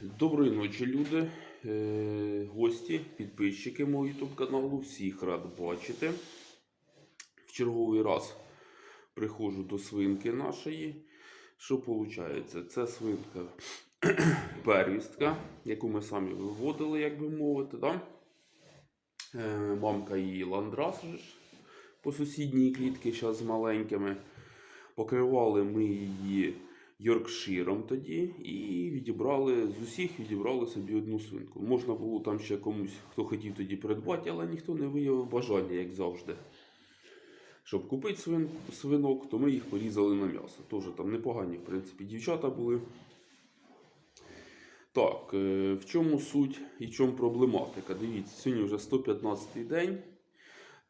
Доброї ночі, люди, е, гості, підписчики мого YouTube каналу. Всіх рад бачити. В черговий раз приходжу до свинки нашої. Що виходить? Це свинка первістка, яку ми самі виводили, як би мовити. Да? Е, Мамка її ландрас по сусідній клітці, зараз з маленькими. Покривали ми її Йоркширом тоді і відібрали з усіх відібрали собі одну свинку. Можна було там ще комусь, хто хотів тоді придбати, але ніхто не виявив бажання, як завжди. Щоб купити свин, свинок, то ми їх порізали на м'ясо. Теж там непогані, в принципі, дівчата були. Так, е, в чому суть і в чому проблематика? Дивіться, сьогодні вже 115-й день.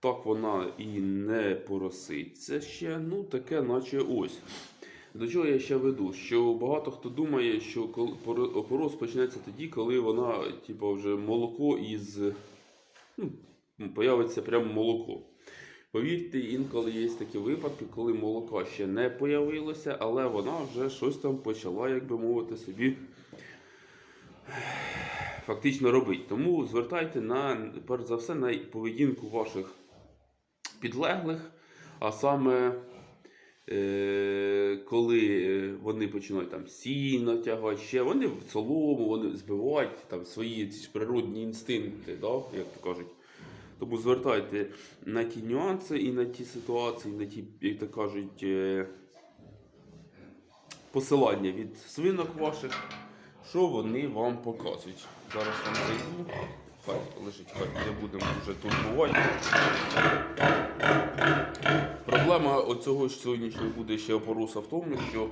Так вона і не пороситься ще. Ну, таке, наче ось. До чого я ще веду? Що багато хто думає, що опорос почнеться тоді, коли вона, типу, вже молоко із. Ну, появиться прямо молоко. Повірте, інколи є такі випадки, коли молока ще не появилося, але вона вже щось там почала, як би мовити, собі фактично робити. Тому звертайте на, перш за все, на поведінку ваших підлеглих, а саме коли вони починають там сіно тягати, ще вони в солому, вони збивають там свої ці природні інстинкти, да, як то кажуть. Тому звертайте на ті нюанси і на ті ситуації, на ті, як то кажуть, е, посилання від свинок ваших, що вони вам показують. Зараз вам зайду. Хай лежить, хай не будемо вже турбувати. Проблема оцього ж сьогоднішнього буде ще опоруса в тому, що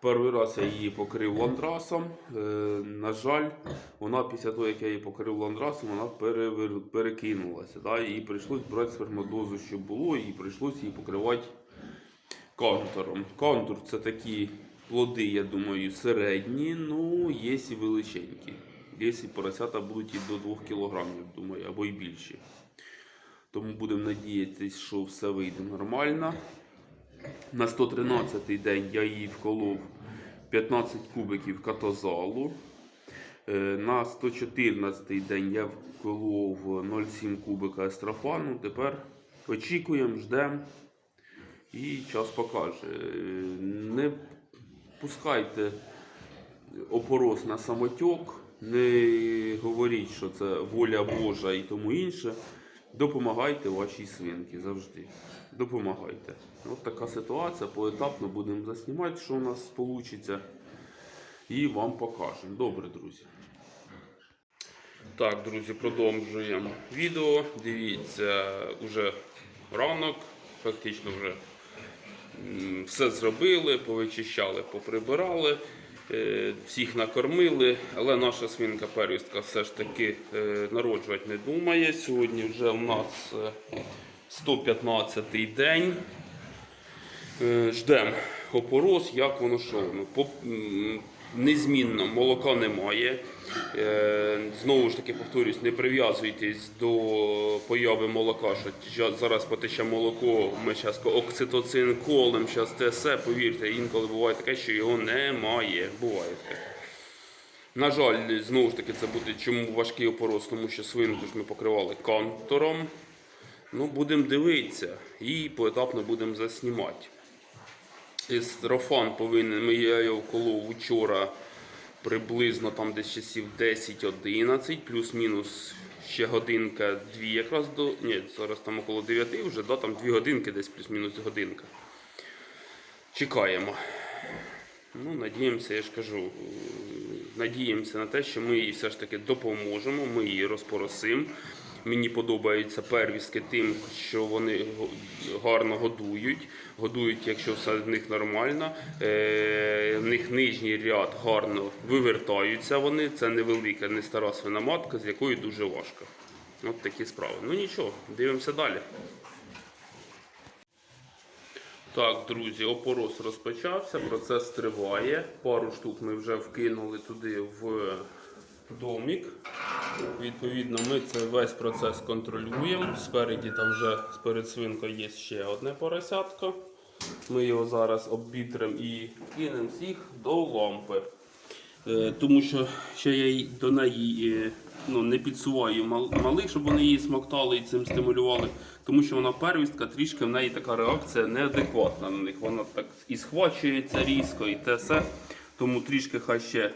перший раз я її покрив ландрасом. Е, на жаль, вона після того, як я її покрив ландрасом, вона перевер... перекинулася. Да? І прийшлось брати спермодозу, що було, і прийшлось її покривати контуром. Контур це такі плоди, я думаю, середні, ну є і величенькі. Є і поросята будуть і до 2 кг, думаю, або й більші. Тому будемо надіятися, що все вийде нормально. На 113-й день я її вколов 15 кубиків катозалу. Е, На 114-й день я вколов 0,7 кубика естрофану. Тепер очікуємо, ждемо і час покаже. Е, Не пускайте опорос на самотьок, не говоріть, що це воля Божа і тому інше. Допомагайте вашій свинці завжди. Допомагайте. От така ситуація. Поетапно будемо заснімати, що у нас вийде. І вам покажемо. Добре, друзі. Так, друзі, продовжуємо відео. Дивіться, уже ранок, фактично вже все зробили, повичищали, поприбирали, всіх накормили, але наша свинка перістка все ж таки е, народжувати не думає. Сьогодні вже у нас е, 115-й день. Е, Ждемо опорос, як воно що. Незмінно молока немає. Е, Знову ж таки повторюсь, не прив'язуйтесь до появи молока, що зараз потече молоко, ми зараз окситоцин колем, зараз те все, повірте, інколи буває таке, що його немає. Буває таке. На жаль, знову ж таки, це буде чому важкий опорос, тому що свинку ж ми покривали контуром. Ну, будемо дивитися і поетапно будемо заснімати. Естрофан повинен, ми- я його вколов вчора приблизно там десь часів 10-11, плюс-мінус ще годинка, дві якраз до. Ні, зараз там около 9 вже, да, там 2 годинки, десь плюс-мінус годинка. Чекаємо. Ну, надіємося, я ж кажу, надіємося на те, що ми їй все ж таки допоможемо, ми її розпоросимо. Мені подобаються первістки тим, що вони гарно годують. Годують, якщо все в них нормально. Е, в них нижній ряд гарно вивертаються вони. Це невелика, не стара свиноматка, з якою дуже важко. От такі справи. Ну нічого, дивимося далі. Так, друзі, опорос розпочався, процес триває. Пару штук ми вже вкинули туди в домік. Відповідно, ми це весь процес контролюємо. Спереді там вже перед свинкою є ще одне поросятко. Ми його зараз обвітримо і кинемо всіх до лампи. Е, Тому що ще я до неї е, ну, не підсуваю малих, щоб вони її смоктали і цим стимулювали. Тому що вона первістка, трішки в неї така реакція неадекватна на них. Вона так і схвачується різко, і те все. Тому трішки хай ще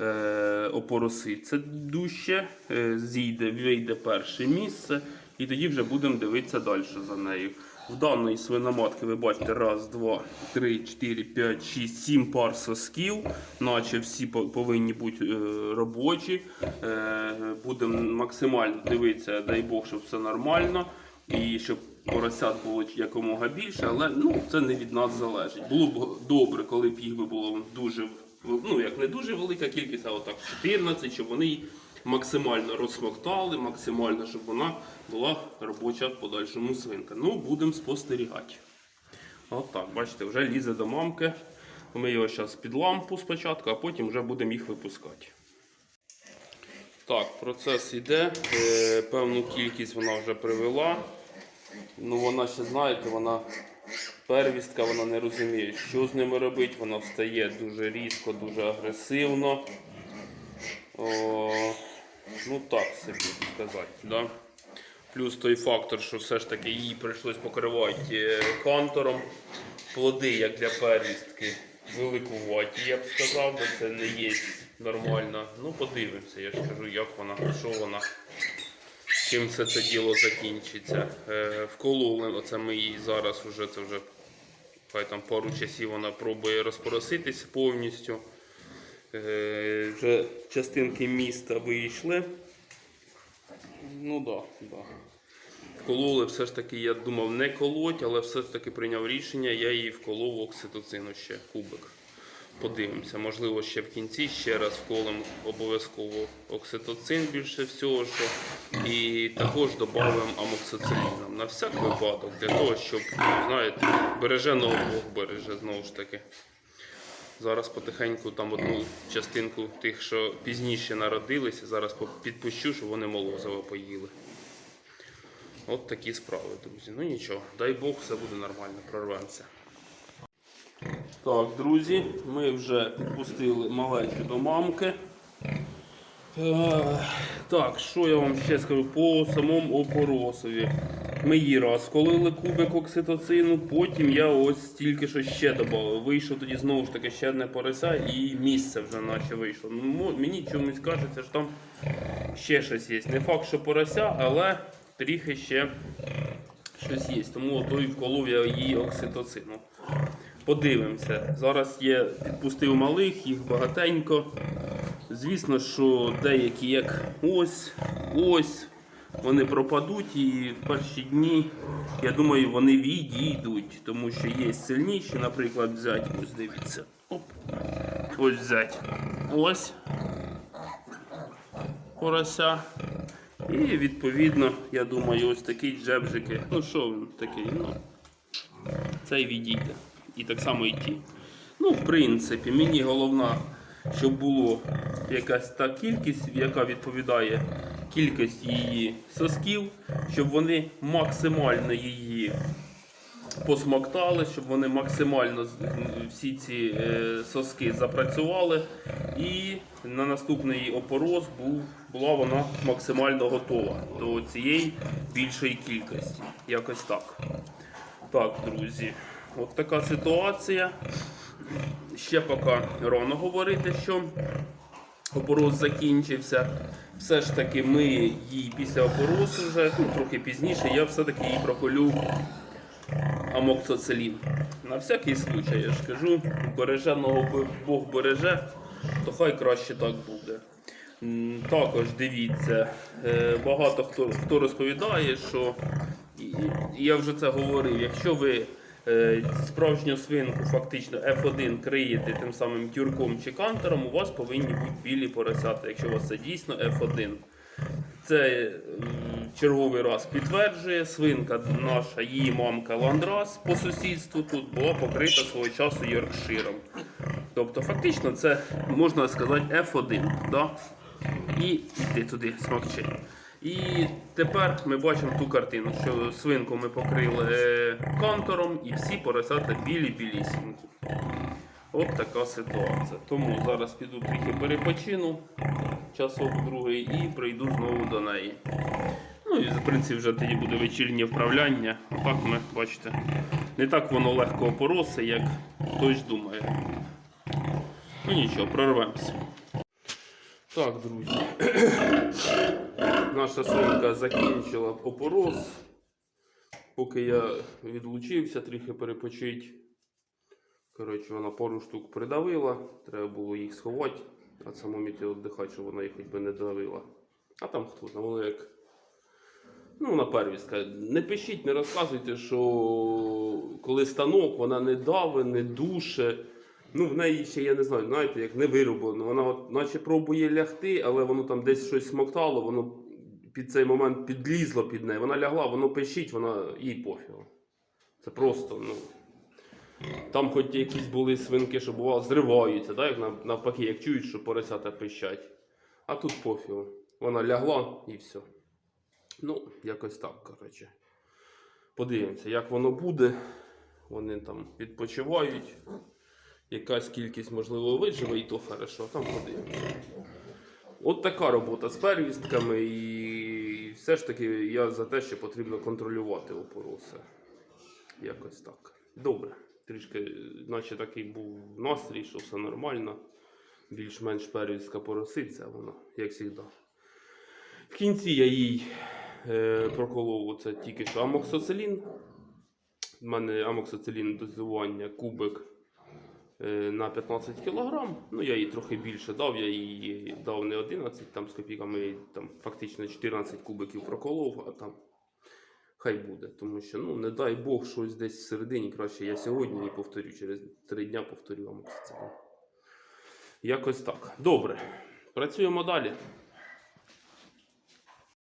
е, опороситься дужче, е, зійде, вийде перше місце, і тоді вже будемо дивитися далі за нею. В даної свиноматки ви бачите раз, два, три, чотири, п'ять, шість, сім пар сосків, наче всі повинні бути е, робочі. Е, будемо максимально дивитися, дай Бог, щоб все нормально. І щоб поросят було якомога більше, але ну, це не від нас залежить. Було б добре, коли б їх було дуже ну як не дуже велика кількість, а отак 14, щоб вони її максимально розсмоктали, максимально, щоб вона була робоча в подальшому свинка. Ну, будемо спостерігати. Отак, бачите, вже лізе до мамки. Ми його зараз під лампу спочатку, а потім вже будемо їх випускати. Так, процес йде. Е, певну кількість вона вже привела. Ну, вона ще, знаєте, вона первістка, вона не розуміє, що з ними робити. Вона встає дуже різко, дуже агресивно. О, ну так собі сказати. Да? Плюс той фактор, що все ж таки їй прийшлось покривати е, кантором. Плоди, як для первістки, великуваті, я б сказав, бо це не є нормально. Ну, подивимося, я ж кажу, як вона, що вона, чим все це діло закінчиться. Е, вкололи, оце ми її зараз вже, це вже хай там пару часів вона пробує розпороситися повністю. Е, вже частинки міста вийшли. Ну да, да. Вкололи все ж таки, я думав не колоть, але все ж таки прийняв рішення, я її вколов окситоцину ще кубик. Подивимося, можливо, ще в кінці ще раз вколем обов'язково окситоцин більше всього, що і також додамо амоксициліном на всяк випадок, для того, щоб, знаєте, береже нового Бог береже знову ж таки. Зараз потихеньку там одну частинку тих, що пізніше народилися, зараз підпущу, щоб вони молозиво поїли. От такі справи, друзі. Ну нічого, дай Бог, все буде нормально, прорвемося. Так, друзі, ми вже підпустили маленьку до мамки. Е, Так, що я вам ще скажу по самому опоросові. Ми її раз вколили кубик окситоцину, потім я ось тільки що ще додав. Вийшов тоді знову ж таки ще одне порося і місце вже наче вийшло. Ну, мені чомусь кажеться, що там ще щось є. Не факт, що порося, але трохи ще щось є. Тому той вколов я її окситоцину. Подивимося. Зараз є, підпустив малих, їх багатенько. Звісно, що деякі як ось, ось, вони пропадуть і в перші дні, я думаю, вони відійдуть, тому що є сильніші, наприклад, взяти, ось дивіться. Оп. Ось взяти. Ось. Порося. І відповідно, я думаю, ось такі джебжики. Ну що він такий? Ну, цей відійде. І так само і ті. Ну, в принципі, мені головна, щоб було якась та кількість, яка відповідає кількості її сосків, щоб вони максимально її посмоктали, щоб вони максимально всі ці е, соски запрацювали. І на наступний опороз був, була вона максимально готова до цієї більшої кількості. Якось так. Так, друзі, от така ситуація. Ще поки рано говорити, що опороз закінчився. Все ж таки ми її після опоросу вже, ну, трохи пізніше, я все-таки її проколю амоксоцилін. На всякий случай, я ж кажу, береженого Бог береже, то хай краще так буде. Також дивіться, е, багато хто, хто розповідає, що я вже це говорив, якщо ви справжню свинку фактично F1 криєте тим самим тюрком чи кантером, у вас повинні бути білі поросята, якщо у вас це дійсно F1. Це черговий раз підтверджує, свинка наша, її мамка Ландрас по сусідству тут була покрита свого часу Йоркширом. Тобто, фактично, це можна сказати F1. Да? І йди туди, смокчи. І тепер ми бачимо ту картину, що свинку ми покрили е, кантором і всі поросята білі-білісінькі. От така ситуація. Тому зараз піду трохи перепочину, часок другий, і прийду знову до неї. Ну і в принципі вже тоді буде вечірнє вправляння. А так ми, бачите, не так воно легко опоросе, як хтось думає. Ну нічого, прорвемося. Так, друзі. Наша свинка закінчила опорос. Поки я відлучився, трохи перепочить. Коротше, вона пару штук придавила, треба було їх сховати, а самому йти віддихати, щоб вона їх хоч би не давила. А там хто знає, воно як. Ну, вона первістка. Не пишіть, не розказуйте, що коли станок, вона не дави, не душе. Ну, в неї ще, я не знаю, знаєте, як не вироблено. Вона от, наче пробує лягти, але воно там десь щось смоктало, воно під цей момент підлізло під неї. Вона лягла, воно пищить, вона їй пофіг. Це просто, ну. Там хоч якісь були свинки, що бувало, зриваються, да? як навпаки, як чують, що поросята пищать. А тут пофіг. Вона лягла і все. Ну, якось так, коротше. Подивимося, як воно буде. Вони там відпочивають. Якась кількість, можливо, виживе, і то хорошо, там подивимося. От така робота з первістками, і все ж таки я за те, що потрібно контролювати опороси. Якось так. Добре. Трішки, наче такий був настрій, що все нормально. Більш-менш первістка пороситься, вона, як завжди. В кінці я їй е, проколов оце тільки що амоксоцилін. У мене амоксоцилін дозування кубик на 15 кг. Ну, я їй трохи більше дав, я їй дав не 11 там, з копійками, там фактично 14 кубиків проколов, а там хай буде. Тому що, ну, не дай Бог, щось десь всередині краще я сьогодні і повторю, через 3 дня повторю вам. Якось так. Добре. Працюємо далі.